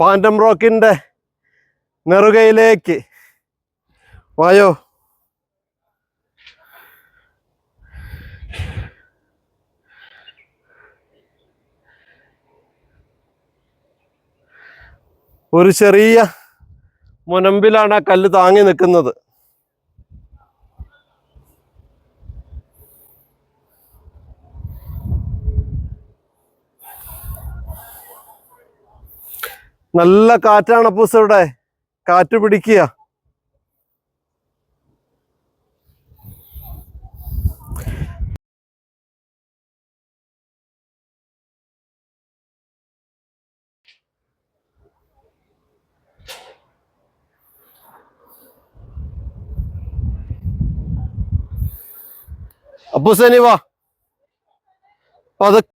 Phantom റോക്കിന്റെ നെറുകയിലേക്ക്. വായോ. ഒരു ചെറിയ മുനമ്പിലാണ് ആ കല്ല് താങ്ങി നിൽക്കുന്നത്. നല്ല കാറ്റാണ് അപ്പൂസ് ഇവിടെ. കാറ്റ് പിടിക്കുക. അപ്പൂസേനി വാ. പതുക്കെ